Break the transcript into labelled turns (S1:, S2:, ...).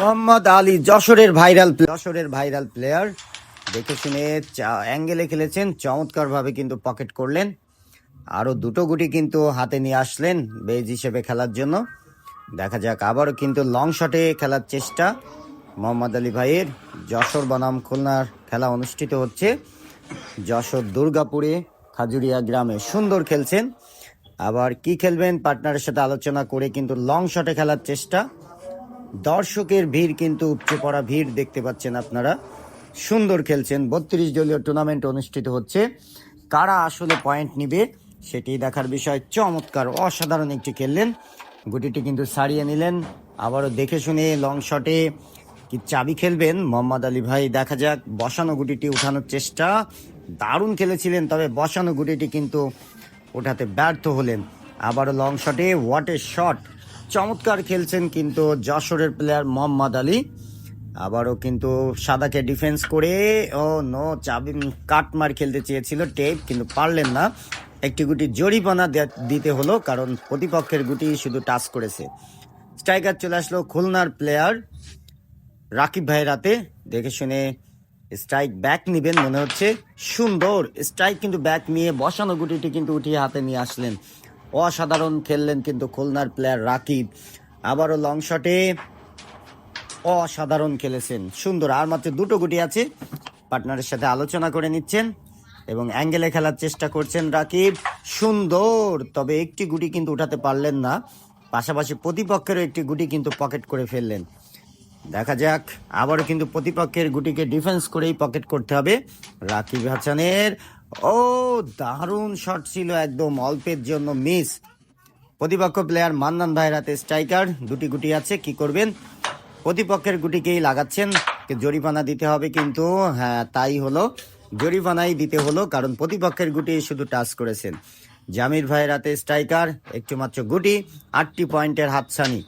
S1: মোহাম্মদ আলী যশোরের ভাইরাল যশোরের viral player. দেখে শুনে অ্যাঙ্গেলে খেলেছেন, চমৎকারভাবে কিন্তু পকেট করলেন। আরও দুটো গুটি কিন্তু হাতে নিয়ে আসলেন বেজ হিসেবে খেলার জন্য। দেখা যাক, আবারও কিন্তু লং শটে খেলার চেষ্টা মোহাম্মদ আলী ভাইয়ের। যশোর বনাম খুলনার খেলা অনুষ্ঠিত হচ্ছে। যশোর দুর্গাপুরে খাজুরিয়া গ্রামে সুন্দর খেলছেন। আবার কি খেলবেন, পার্টনারের সাথে আলোচনা করে কিন্তু লং শটে খেলার চেষ্টা। দর্শকের ভিড় কিন্তু উপচে পড়া ভিড় দেখতে পাচ্ছেন আপনারা। সুন্দর খেলছেন। বত্রিশ দলীয় টুর্নামেন্ট অনুষ্ঠিত হচ্ছে। কারা আসলে পয়েন্ট নিবে, সেটি দেখার বিষয়। চমৎকার, অসাধারণ একটি খেললেন। গুটিটি কিন্তু সারিয়ে নিলেন। আবারও দেখে শুনে লং শটে কি চাবি খেলবেন? মোহাম্মদ আলী ভাই, দেখা যাক। বসানো গুটিটি উঠানোর চেষ্টা। দারুণ খেলেছিলেন, তবে বসানো গুটিটি কিন্তু ওঠাতে ব্যর্থ হলেন। আবারও লং শটে হোয়াট এ শট চমৎকার খেলছেন কিন্তু যশোরের প্লেয়ার মোহাম্মদ আলী। আবারও কিন্তু সাদাকে ডিফেন্স করে, ও নো চাবি কাটমার খেলতে চেয়েছিল টেপ কিন্তু পারলেন না। একটি গুটি জরিমানা দিতে হলো, কারণ প্রতিপক্ষের গুটি শুধু টাচ করেছে। স্ট্রাইকার চলে আসলো খুলনার প্লেয়ার রাকিব ভাইয়ের হাতে। দেখে শুনে স্ট্রাইক ব্যাক নিবেন মনে হচ্ছে। সুন্দর স্ট্রাইক কিন্তু ব্যাক নিয়ে বসানো গুটিটি কিন্তু উঠিয়ে হাতে নিয়ে আসলেন। অসাধারণ খেললেন কিন্তু খুলনার প্লেয়ার রাকিব। আবারও লং শটে অসাধারণ খেলেছেন। সুন্দর, আর মাত্র দুটো গুটি আছে। পার্টনারের সাথে আলোচনা করে নিচ্ছেন এবং অ্যাঙ্গেলে খেলার চেষ্টা করছেন রাকিব। সুন্দর, তবে একটি গুটি কিন্তু উঠাতে পারলেন না। পাশাপাশি প্রতিপক্ষেরও একটি গুটি কিন্তু পকেট করে ফেললেন। দেখা যাক, আবারও কিন্তু প্রতিপক্ষের গুটিকে ডিফেন্স করেই পকেট করতে হবে। রাকিব হাসানের ও, দারুণ শট ছিল একদম অল্পের জন্য মিস প্রতিপক্ষ প্লেয়ার মান্নান ভাইয়ের হাতে স্ট্রাইকার দুটি গুটি আছে, কি করবেন? প্রতিপক্ষের গুটিকেই লাগাচ্ছেন জরিমানা দিতে হবে কিন্তু হ্যাঁ তাই হলো। জরিমানাই দিতে হলো, কারণ প্রতিপক্ষের গুটি শুধু টাচ করেছেন। জামির ভাইয়ের হাতে স্ট্রাইকার একটু মাত্র গুটি, আটটি পয়েন্টের হাতছানি!